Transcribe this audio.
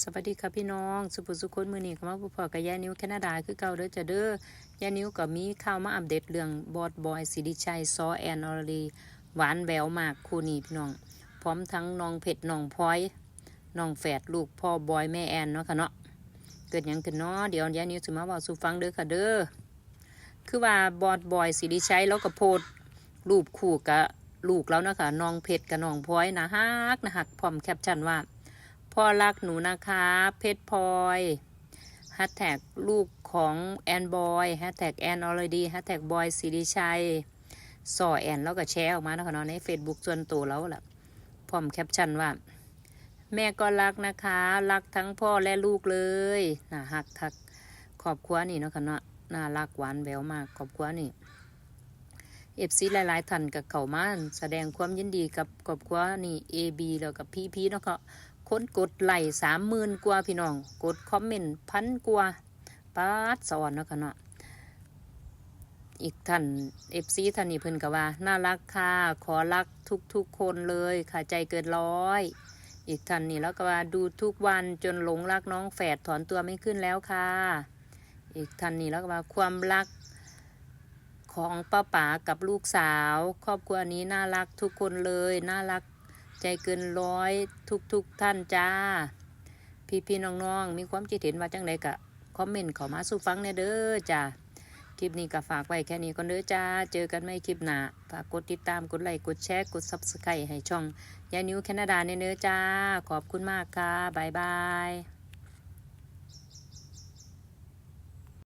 สวัสดีค่ะพี่น้องสุภสุคนมือนี้ก็มาผู้พบกับยานิ้วแคนาดาคือเก่าเด้อจะเด้อยานิ้วก็มีข่าวมาอัปเดตเรื่องบอดบอยสิริชัยซอแอนอรลีหวานแหววมากคู่นี้พี่น้อง พร้อมทั้งน้องเผ็ดน้องพลอยน้องแฝดลูกพ่อบอยแม่แอนเนาะค่ะเนาะเกิดยังขึ้นเนาะเดี๋ยวยานิ้วจะมาบอกสู่ฟังเด้อค่ะเด้อคือว่าบอดบอยสิริชัยแล้วก็โพสต์รูปคู่กับลูกแล้วนะคะน้องเผ็ดกับน้องพลอยนะฮักนะฮักพร้อมแคปชั่นว่า พ่อรักหนูนะคะ เพชรพลอยแฮชแท็กลูกของแอนบอยแฮชแท็กแอนออลดีแฮชแท็กบอยสิริชัยสอแอนแล้วก็แชร์ออกมานะคะเนาะใน Facebook ส่วนตัวแล้วล่ะพร้อมแคปชั่นว่า แม่ก็รักนะคะ รักทั้งพ่อและลูกเลยน่าฮักทักขอบครัวนี่เนาะค่ะเนาะน่ารักหวานแววมากขอบครัวนี่ เอฟซีหลาย ๆท่านกับเขามาแสดงความยินดีกับครอบครัวนี่เอบีแล้วกับพี่พีเนาะค่ะคนกดไลค์สามหมื่นกว่าพี่น้อง กดคอมเมนต์พันกว่าปาดสอนเนาะค่ะเนาะอีกท่านเอฟซีท่านนี้เพิ่นก็ว่า น่ารักค่ะ ขอรักทุกๆคนเลยค่ะใจเกินร้อย อีกท่านนี่แล้วก็ว่าดูทุกวันจนหลงรักน้องแฝดถอนตัวไม่ขึ้นแล้วค่ะ อีกท่านนี่แล้วก็ว่าความรัก ของป้าป๋ากับลูกสาว ครอบครัวนี้น่ารักทุกคนเลยน่ารักใจเกินร้อยทุกทุกท่านจ้า พี่พี่น้องๆ มีความคิดเห็นว่าจังไดกะคอมเมนต์เข้ามาสู่ฟังแน่เด้อจ้าคลิปนี้ก็ฝากไว้แค่นี้ก่อนเด้อจ้า เจอกันไม่คลิปหน้าฝากกดติดตาม กดไลค์ กดแชร์ กด Subscribe ให้ช่องยายนิวแคนาดาเนเด้อจ้า ขอบคุณมากค่ะ บ๊ายบาย